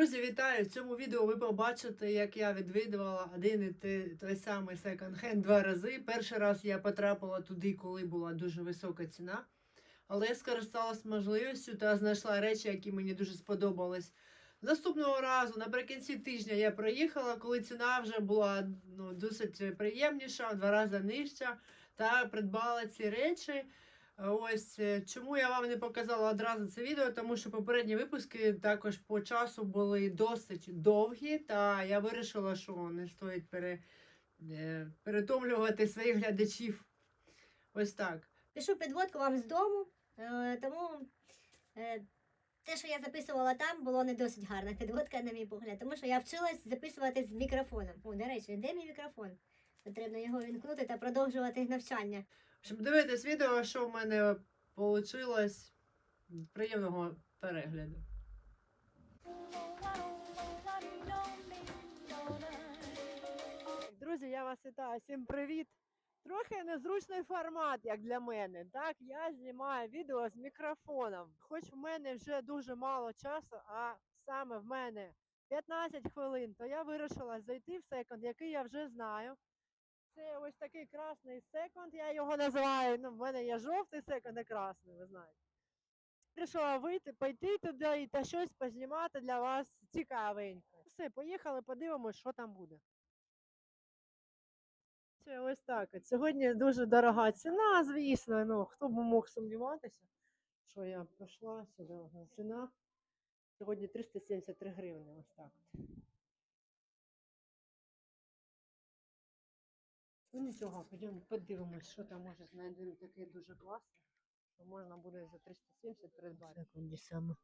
Друзі, вітаю! В цьому відео ви побачите, як я відвідувала один і той, самий секонд-хенд два рази. Перший раз я потрапила туди, коли була дуже висока ціна. Але я скористалась можливістю та знайшла речі, які мені дуже сподобались. Наступного разу, наприкінці тижня, я приїхала, коли ціна вже була ну, досить приємніша, в два рази нижча, та придбала ці речі. Ось е, чому я вам не показала одразу це відео, тому що попередні випуски також по часу були досить довгі, та я вирішила, що не стоїть пере, е, перетомлювати своїх глядачів. Ось так. Пишу підводку вам з дому, е, тому те, що я записувала там, було не досить гарна підводка, на мій погляд, тому що я вчилась записувати з мікрофоном. О, до речі, де мій мікрофон? Потрібно його вімкнути та продовжувати навчання. Щоб дивитись відео, що в мене вийшло. Приємного перегляду. Друзі, я вас вітаю. Всім привіт! Трохи незручний формат, як для мене. Так, я знімаю відео з мікрофоном. Хоч в мене вже дуже мало часу, а саме в мене 15 хвилин, то я вирішила зайти в секонд, який я вже знаю. Це ось такий красний секонд, я його називаю. Ну, в мене є жовтий секонд і красний, ви знаєте. Вирішила вийти, пойти туди і та щось познімати для вас цікавеньке. Все, поїхали, подивимось, що там буде. Це ось так. Сьогодні дуже дорога ціна, звісно. Ну, хто б мог сумніватися, що я прийшла сюди. Ціна. Сьогодні 373 гривні. Ось так. Ну нічого, підемо подивимось, що там може знайдемо таке дуже класне, що можна буде за 370 придбати. Секунді саме.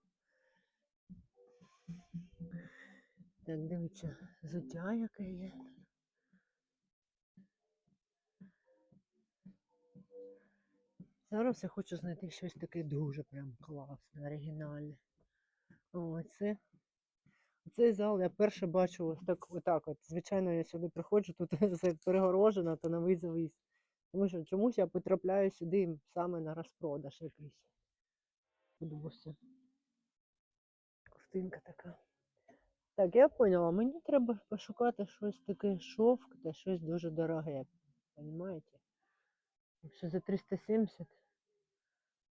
Так, дивіться, взуття яке є. Зараз я хочу знайти щось таке дуже прям класне, оригінальне. О, це. Цей зал я перше бачу ось так, отак от. Звичайно, я сюди приходжу, тут все перегорожено, то на визовись. Тому що чомусь я потрапляю сюди саме на розпродаж якийсь. Подивився. Ковтинка така. Так, я поняла, мені треба пошукати щось таке шовк та щось дуже дороге. Понимаєте? Якщо за 370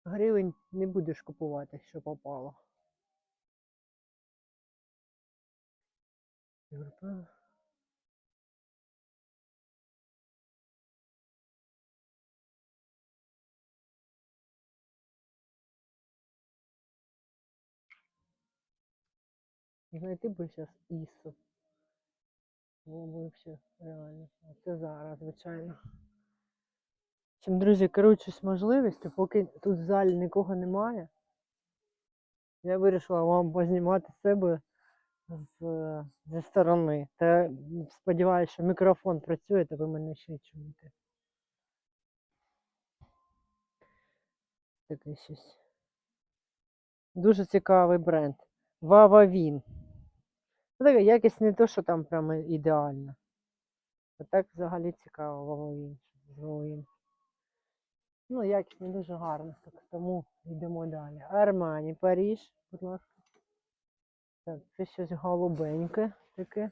гривень не будеш купувати, що попало. Юрпа. І знайти би зараз Ісу. Було б реально. А це зараз, звичайно. Чим, друзі, керуючись можливістю, поки тут в залі нікого немає, я вирішила вам познімати себе з, зі сторони. Та сподіваюся, що мікрофон працює, та ви мене ще чуєте. Таке щось. Дуже цікавий бренд. Вававін. Ну, таке якість не то, що там прямо ідеальна. А так взагалі цікаво Вававін. Вававін. Ну, якість не дуже гарна, тому йдемо далі. Армані, Паріж, будь ласка. Так, це щось голубеньке таке.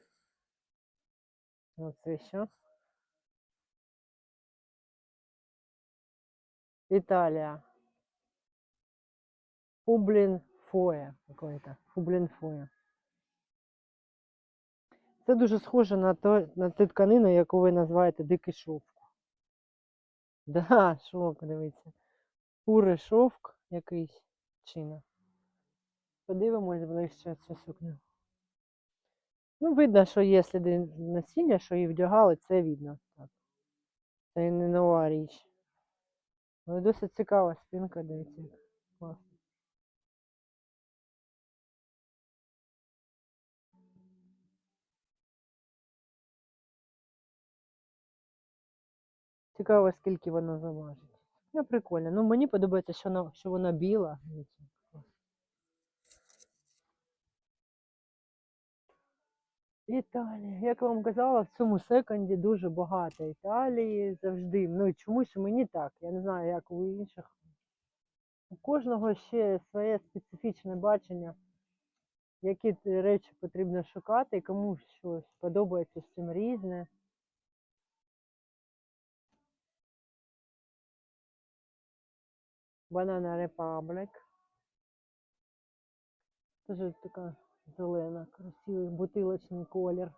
Оце що? Італія. Фублін фоя. Какой-то. Фублін фоя. Це дуже схоже на, то, на ту тканину, яку ви називаєте дикий шовк. Да, шовк, дивіться. Курий шовк якийсь чина. Подивимось ближче цю сукню. Ну, видно, що є сліди насіння, що її вдягали, це видно. Так. Це не нова річ. Але досить цікава спинка, дивіться. Класно. Цікаво, скільки вона заважить. Ну, прикольно. Ну, мені подобається, що вона, що вона біла. Дивіться, клас. Італія. Як я вам казала, в цьому секонді дуже багато Італії завжди. Ну і чомусь мені так. Я не знаю, як у інших. У кожного ще своє специфічне бачення які речі потрібно шукати, і кому щось подобається з цим різне. Banana Republic. Тоже така зелена, красивий бутилочний колір.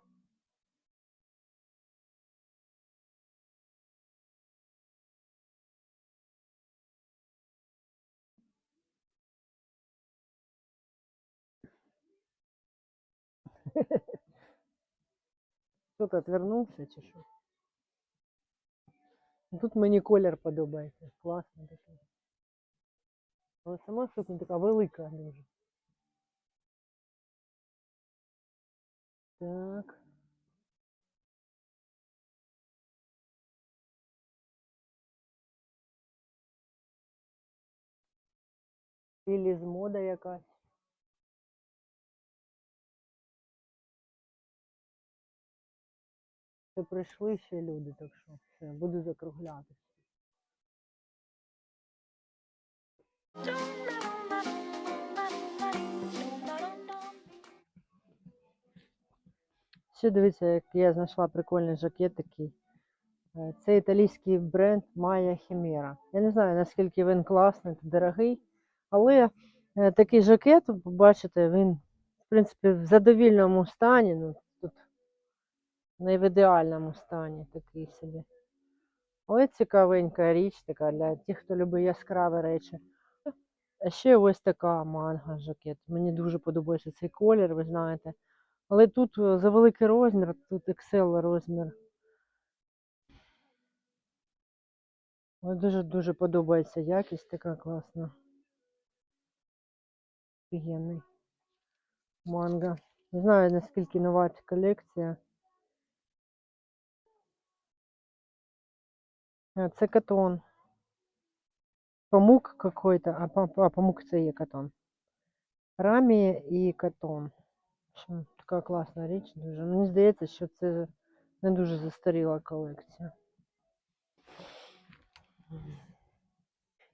Хто-то отвернувся чи що? Тут мені колір подобається. Класний такий. Але сама сукня така велика дуже. Так. Ілі з мода якась. Це прийшли ще люди, так що все, буду закруглятися. Ще дивіться, як я знайшла прикольний жакет такий. Е, Це італійський бренд Maya Chimera. Я не знаю, наскільки він класний та дорогий, але е, такий жакет, бачите, він, в принципі, в задовільному стані. Ну, тут не в ідеальному стані такий собі. Але цікавенька річ така для тих, хто любить яскраві речі. А ще ось така манга жакет. Мені дуже подобається цей колір, ви знаєте. Але тут е, за великий розмір, тут XL розмір. Дуже-дуже подобається якість така класна. Офігенний. Манга. Не знаю, наскільки нова ця колекція. Це катон. Памук какой-то, а, а памук це є катон. Рамі і катон. Така класна річ дуже. Мені здається, що це не дуже застаріла колекція.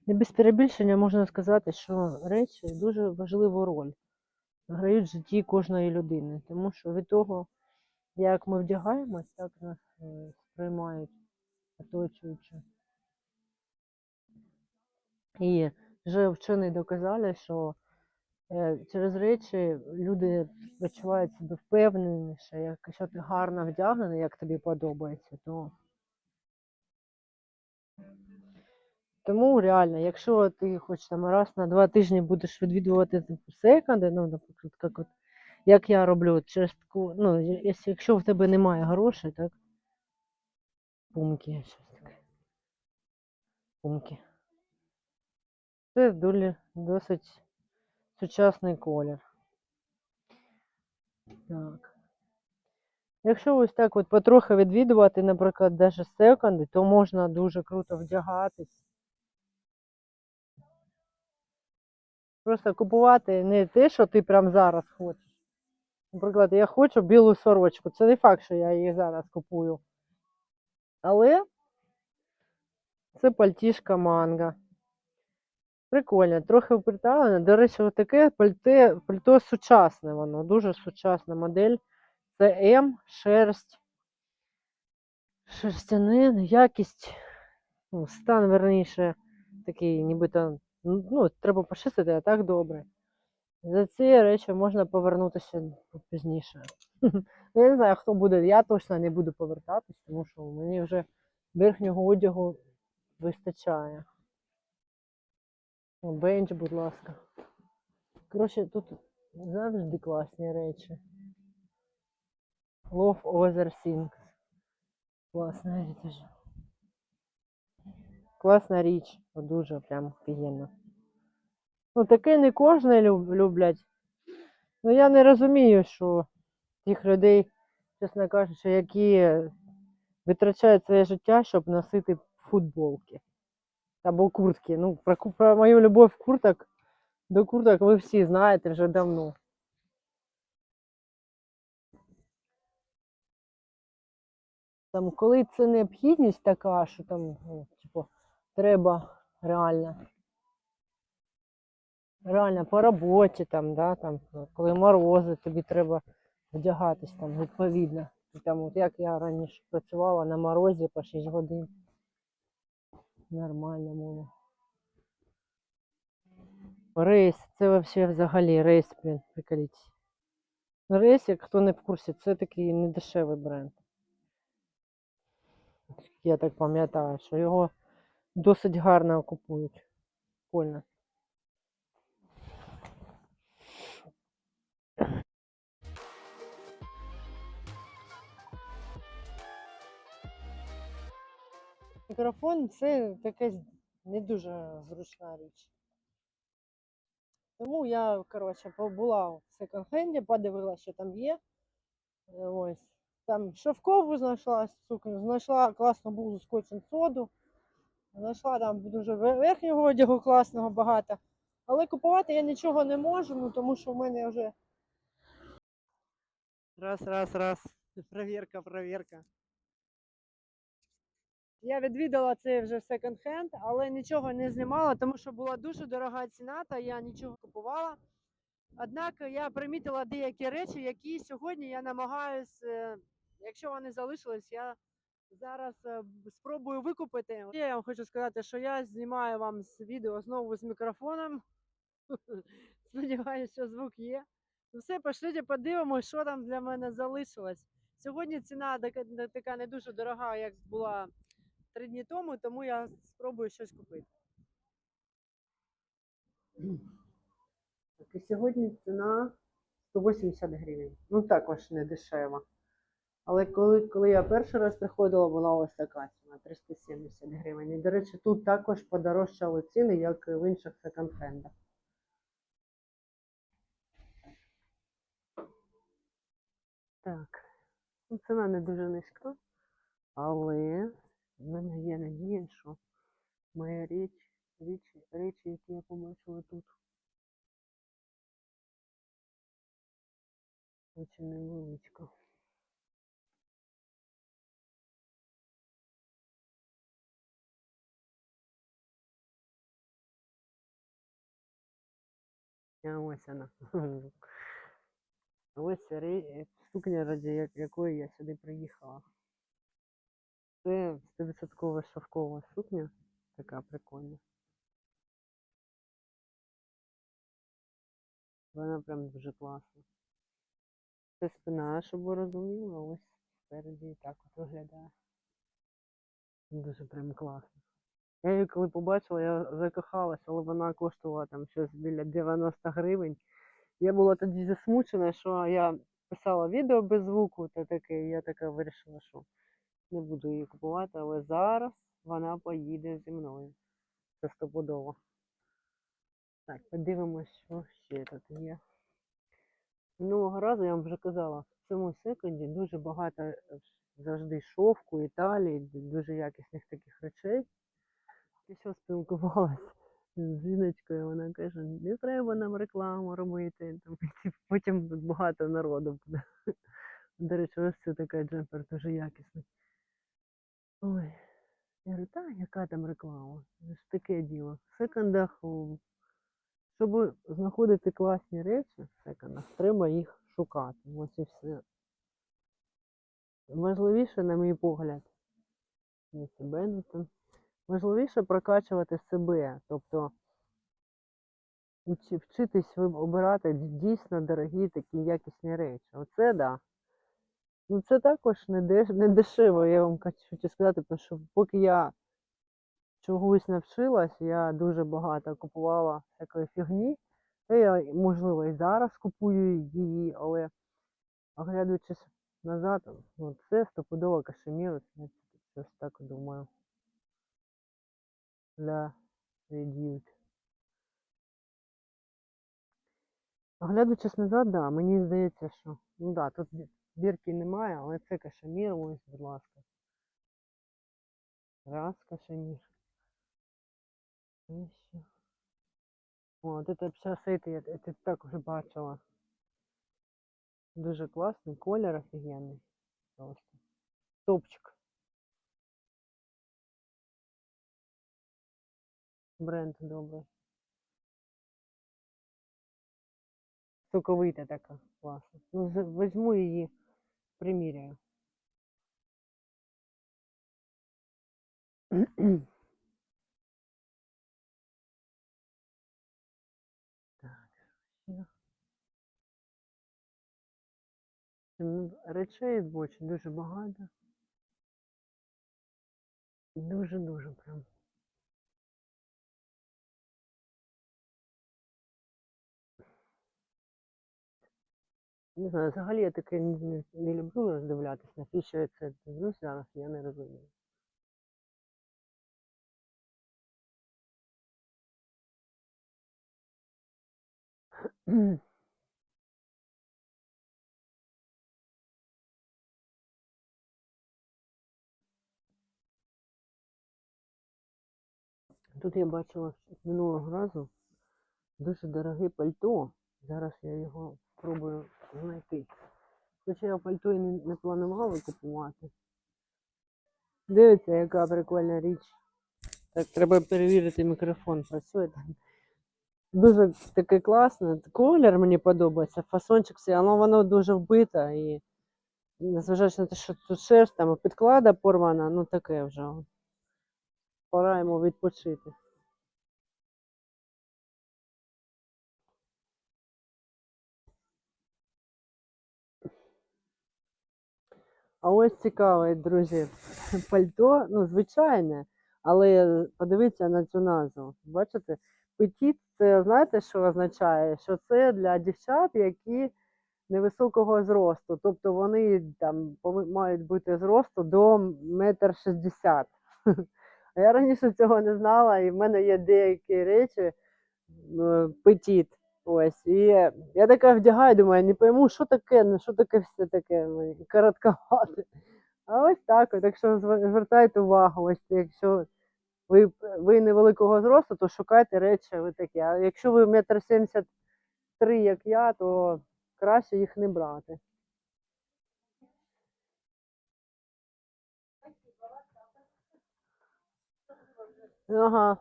Не без перебільшення можна сказати, що речі дуже важливу роль грають в житті кожної людини. Тому що від того, як ми вдягаємось, так нас е, сприймають оточуючи. І вже вчені доказали, що через речі люди відчувають себе впевненіше. Якщо ти гарно вдягнений, як тобі подобається, то тому реально, якщо ти хоч там раз на два тижні будеш відвідувати секонди, ну, наприклад, як, от, як я роблю через таку, ну, якщо- в тебе немає грошей, так? Пумки, щось таке. Пумки. Це дуже досить сучасний колір. Так. Якщо ось так от потрохи відвідувати, наприклад, даже секонди, то можна дуже круто вдягатись. Просто купувати не те, що ти прям зараз хочеш. Наприклад, я хочу білу сорочку. Це не факт, що я її зараз купую. Але це пальтішка манга. Прикольно, трохи приталене. До речі, таке пальто, пальто сучасне воно, дуже сучасна модель. Це М, шерсть. Шерстяне, якість, ну, стан, верніше, такий, нібито, ну, треба почистити, а так добре. За ці речі можна повернутися пізніше. Я не знаю, хто буде. Я точно не буду повертатись, тому що мені вже верхнього одягу вистачає. О, Бенч, будь ласка. Коротше, тут завжди класні речі. Love Other Things. Класна річ. Класна річ. Дуже прям офігенно. Ну, таке не кожне люблять. Ну я не розумію, що тих людей, чесно кажучи, які витрачають своє життя, щоб носити футболки або куртки. Ну, про, про мою любов курток до курток ви всі знаєте вже давно. Там, коли це необхідність така, що там, ну, типу, треба реально Реально по роботі там, да, там, коли морози, тобі треба вдягатись там відповідно. Там, от як я раніше працювала на морозі по 6 годин. Нормально мова. Рейс, це вообще взагалі рейс, блін, приколіться. Рейс, як хто не в курсі, це такий недешевий бренд. Я так пам'ятаю, що його досить гарно купують. Прикольно. Мікрофон це таке не дуже зручна річ. Тому я, коротше, побула в секонд-хенді, подивилася, що там є. Ось. Там шовкову знайшла сукню, знайшла класну блузу скотчем соду. Знайшла там дуже верхнього одягу класного багато. Але купувати я нічого не можу, ну тому що в мене вже. Раз, раз, раз. Провірка, провірка. Я відвідала цей вже секонд-хенд, але нічого не знімала, тому що була дуже дорога ціна, та я нічого купувала. Однак я примітила деякі речі, які сьогодні я намагаюсь, е, якщо вони залишились, я зараз е, спробую викупити. Я вам хочу сказати, що я знімаю вам з відео знову з мікрофоном. Сподіваюся, що звук є. Ну все, пошліть, подивимось, що там для мене залишилось. Сьогодні ціна така не дуже дорога, як була три дні тому, тому я спробую щось купити. Так, і сьогодні ціна 180 гривень. Ну також не дешева. Але коли, коли я перший раз приходила, була ось така ціна 370 гривень. І, до речі, тут також подорожчали ціни, як в інших секонд-хендах. Так, ну, ціна не дуже низька, але в мене є надія, що моя річ, речі, речі, які я побачила тут, дуже невеличка. А ось вона. Ось сукня, раді якої я сюди приїхала. Це 100% шовкова сукня, така прикольна. Вона прям дуже класна. Це спина, щоб ви розуміли, ось спереді так от виглядає. Дуже прям класно. Я її коли побачила, я закохалась, але вона коштувала там щось біля 90 гривень. Я була тоді засмучена, що я писала відео без звуку та таке, і я така вирішила, що не буду її купувати, але зараз вона поїде зі мною. Це стопудово. Так, подивимось, що ще тут є. Минулого разу я вам вже казала, в цьому секунді дуже багато е, завжди шовку, італії, дуже якісних таких речей. Я що спілкувалася з жіночкою, вона каже, не треба нам рекламу робити. Потім тут багато народу буде. До речі, ось це така джемпер дуже якісний. Ой. Я говорю, та яка там реклама? Це ж таке діло. В секондах, щоб знаходити класні речі в секондах, треба їх шукати. Ось і все. Важливіше, на мій погляд, не себе, ну там. Важливіше прокачувати себе, тобто вчитись обирати дійсно дорогі такі якісні речі. Оце да. Ну це також не, деш, не дешево, я вам хочу сказати, тому що поки я чогось навчилась, я дуже багато купувала всякої фігні. Та я, можливо, і зараз купую її, але оглядуючись назад, ну, це стопудово кашемір, щось так думаю. Для редьют. Оглядуючись назад, да, мені здається, що ну да, тут бірки немає, але це кашемір, ось, будь ласка. Раз кашемір. І ще. О, це пшасити, я це також бачила. Дуже класний колір офігенний. Просто. Топчик. Бренд добрий. соковита така класна. Ну, візьму її, приміряю. Ну, Речей бочі дуже багато. Дуже-дуже прям. Не знаю, взагалі я таке не, не, люблю роздивлятись, навіщо я це дивлюсь зараз, я не розумію. Тут я бачила минулого разу дуже дороге пальто. Зараз я його спробую знайти. Хоча я пальто і не, планувала купувати. Дивіться, яка прикольна річ. Так, треба перевірити мікрофон, працює там. Дуже таке класне. Колір мені подобається, фасончик все, але воно дуже вбите і незважаючи на те, що тут шерсть, там підклада порвана, ну таке вже. Пора йому відпочити. А ось цікаве, друзі, пальто, ну, звичайне, але подивіться на цю назву. Бачите, петіт це знаєте, що означає? Що це для дівчат, які невисокого зросту. Тобто вони там мають бути зросту до метр шістдесят. А я раніше цього не знала, і в мене є деякі речі петіт. Ось, і я така вдягаю, думаю, не пойму, що таке, ну що таке все таке ну, коротковате. А ось так, от, якщо зв- звертайте увагу, ось якщо ви, ви невеликого зросту, то шукайте речі ви такі. А якщо ви метр сімдесят три, як я, то краще їх не брати. Ага.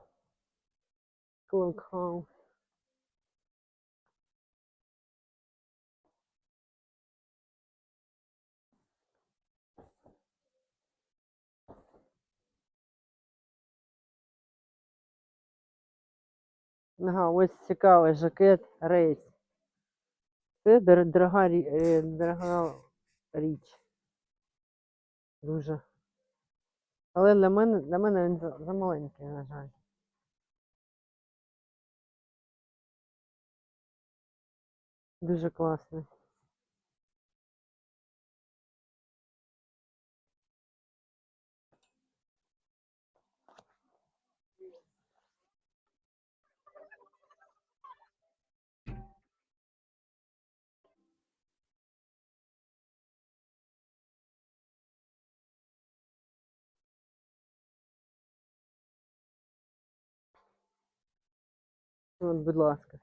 Клубхаус. Ага, ось цікавий жакет рейс. Це дорога, е, дорога річ. Дуже. Але для мене, для мене він за- замаленький, на жаль. Дуже класний. От, будь ласка.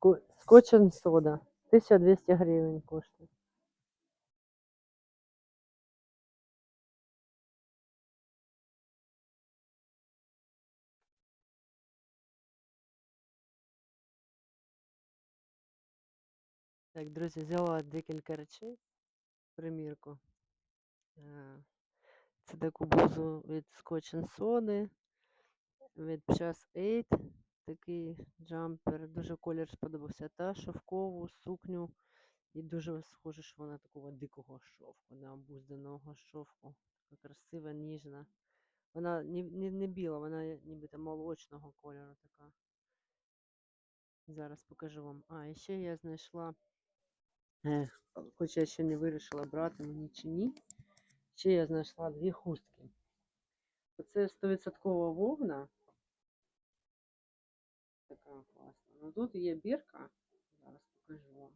Ско- сода. 1200 гривень коштує. Так, друзі, взяла декілька речей примірку. Е, Це таку блузу від Scotch Soda, від Just 8, такий джампер. Дуже колір сподобався. Та шовкову сукню. І дуже схоже, що вона такого дикого шовку, да, обузданого шовку. Така красива, ніжна. Вона не, не, не біла, вона є нібито молочного кольору така. Зараз покажу вам. А, і ще я знайшла, е, хоч я ще не вирішила, брати мені чи ні. Ще я знайшла дві хустки. Оце 100% вовна. Така класна. Ну тут є бірка. Зараз покажу вам.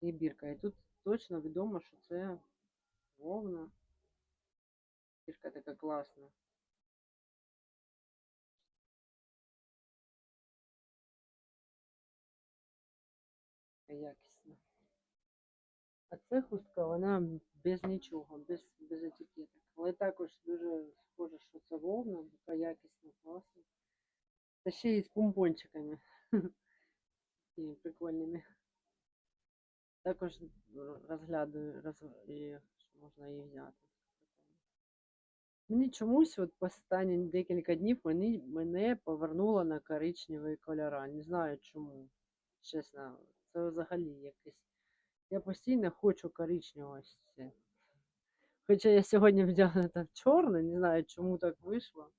Є бірка. І тут точно відомо, що це вовна. Бірка така класна. Якісна. А це хустка, вона без нічого, без, без етикеток. Але також дуже схоже, що це вовна, така якісна, класна. Та ще й з помпончиками. І прикольними. Також розглядаю, роз... і можна її взяти. Мені чомусь от останні декілька днів мені, мене повернуло на коричневі кольора. Не знаю чому. Чесно, це взагалі якесь. Я постійно хочу коричневості. Хоча я сьогодні вдягнута в чорне, не знаю, чому так вийшло.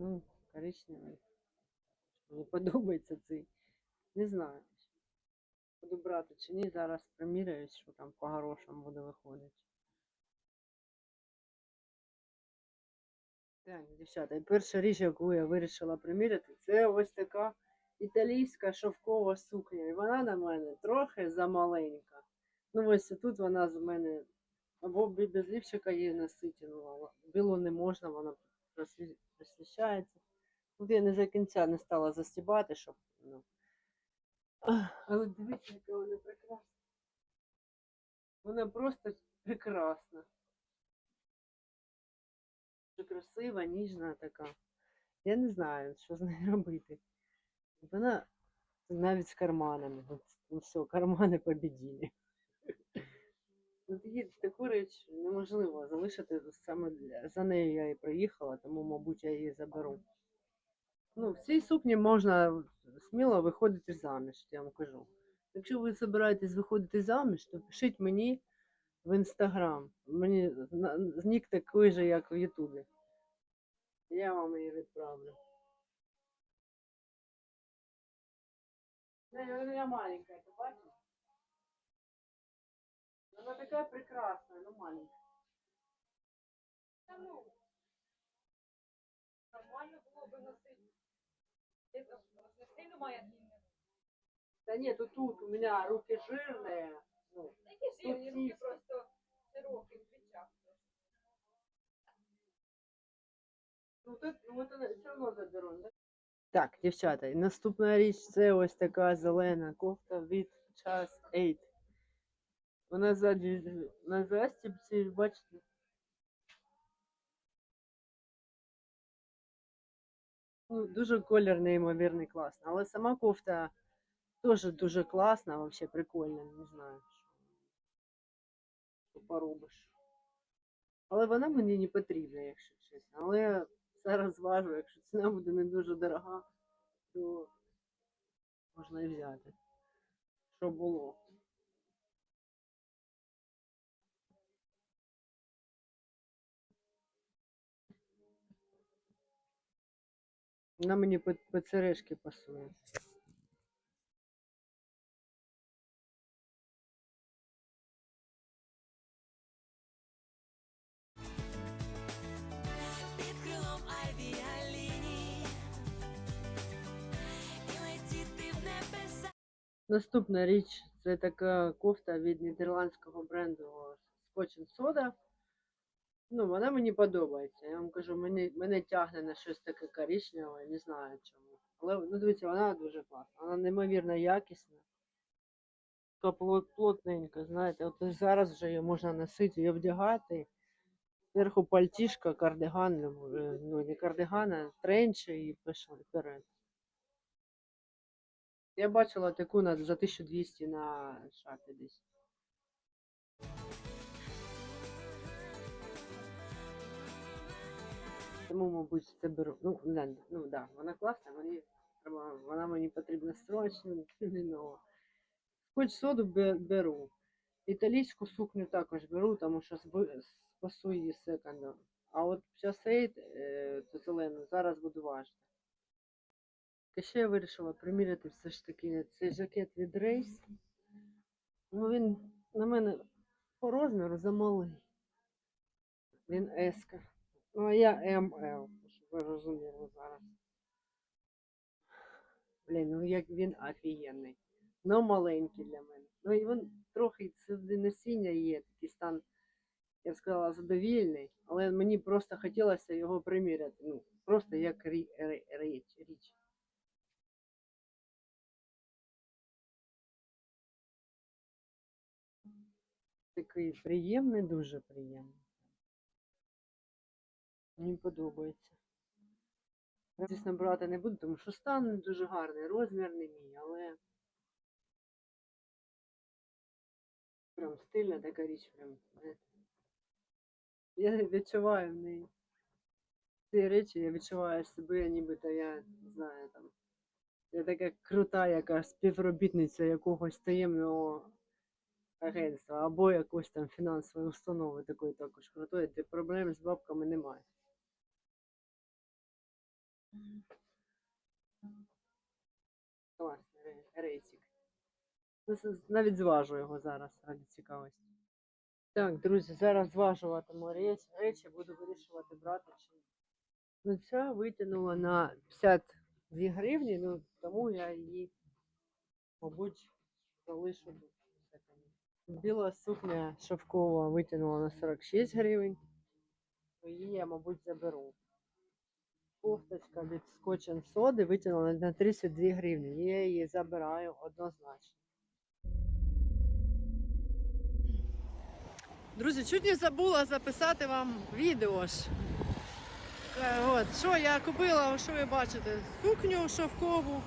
Ну, коричневий. Мені подобається цей. Не знаю. Буду брати чи ні, зараз приміряюсь, що там по грошам буде виходити. Так, дівчата, і перша річ, яку я вирішила приміряти, це ось така італійська шовкова сукня. І вона на мене трохи замаленька. Ну ось тут вона з мене або без лівчика її носити, ну, а білу не можна, вона просвіщається. Тут я не за кінця не стала застібати, щоб. Ну. Але дивіться, яка вона прекрасна. Вона просто прекрасна. Дуже красива, ніжна така. Я не знаю, що з нею робити. Вона навіть з карманами. Ну все, кармани побіділи. Її таку річ неможливо залишити саме для. За нею я і приїхала, тому, мабуть, я її заберу. Ну, в цій сукні можна сміло виходити заміж, я вам кажу. Якщо ви збираєтесь виходити заміж, то пишіть мені в інстаграм. Мені нік такий же, як в Ютубі. Я вам її відправлю. Вона я маленька, ти бачиш? Вона така прекрасна, ну маленька. Нормально було би носити. Не сильно має длинне. Да нет, тут, тут у меня руки жирные. Ну, Такі жирні руки просто широкі в плечах. ну, тут, ну, это все равно заберу. Да? Так, дівчата, і наступна річ це ось така зелена кофта від час 8. Вона ззаді на застібці, бачите. Ну, дуже колір неймовірний класний. Але сама кофта теж дуже класна, вообще прикольна, не знаю, що, поробиш. Але вона мені не потрібна, якщо чесно. Але я зараз зважу, якщо ціна буде не дуже дорога, то можна і взяти. Що було. Вона мені під, сережки пасує. Наступна річ це така кофта від нідерландського бренду Scotch Soda. Ну, вона мені подобається. Я вам кажу, мене, мене тягне на щось таке коричневе, не знаю чому. Але ну, дивіться, вона дуже класна. Вона неймовірно якісна. Така плот- плотненька, знаєте, от зараз вже її можна носити і вдягати. Зверху пальтішка, кардиган, е, ну не кардиган, а тренчі і пішли вперед. Я бачила таку на, за 1200 на шапі десь. Тому, мабуть, це беру. Ну, не, ну да, вона класна, мені вона мені потрібна срочно, не. Хоч соду беру. Італійську сукню також беру, тому що спасу її секондом. А от часейт, е, ту зелену, зараз буду важити. І ще я вирішила приміряти все ж таки цей жакет від Рейс. Ну він на мене по розміру замалий. Він еска. Ну, а я МЛ, щоб ви розуміли зараз. Блін, ну як він офігенний. Ну маленький для мене. Ну і він трохи сюди насіння є, такий стан, я б сказала, задовільний, але мені просто хотілося його приміряти. Ну, просто як річ. річ. Такий приємний, дуже приємний. Мені подобається. Звісно, брати не буду, тому що стан дуже гарний, розмір не мій, але прям стильна така річ, прям. Я відчуваю в неї. Ці речі я відчуваю себе, нібито я не знаю там. Я така крута, яка співробітниця якогось таємного агентства або якоїсь там фінансової установи такої також крутої, де проблем з бабками немає. Класний рейсик. Навіть зважу його зараз ради цікавості. Так, друзі, зараз зважуватиму речі, буду вирішувати брати чи ні. Ну, ця витягнула на 52 гривні, ну тому я її, мабуть, залишу. Біла сукня шовкова витягнула на 46 гривень. Її я, мабуть, заберу. Кофточка від and Soda витягнула на 32 гривні. Я її забираю однозначно. Друзі, чуть не забула записати вам відео ж. Е, От, що я купила, що ви бачите? Сукню шовкову,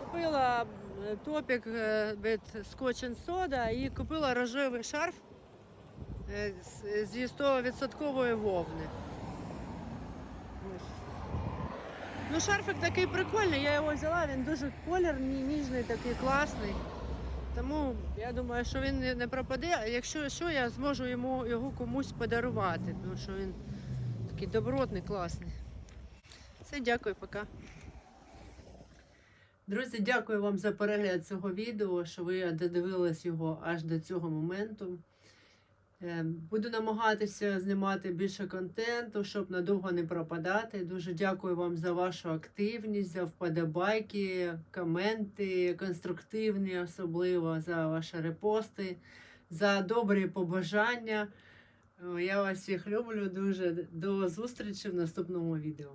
купила е, топік е, від and Soda і купила рожевий шарф зі 100% вовни. Ось. Ну, шарфик такий прикольний, я його взяла, він дуже колірний, ніжний, такий класний. Тому я думаю, що він не- пропаде. А якщо що, я зможу йому його комусь подарувати, тому що він такий добротний, класний. Все, дякую, пока. Друзі, дякую вам за перегляд цього відео, що ви додивились його аж до цього моменту. Е, Буду намагатися знімати більше контенту, щоб надовго не пропадати. Дуже дякую вам за вашу активність, за вподобайки, коменти, конструктивні, особливо за ваші репости, за добрі побажання. Е, Я вас всіх люблю дуже. До зустрічі в наступному відео.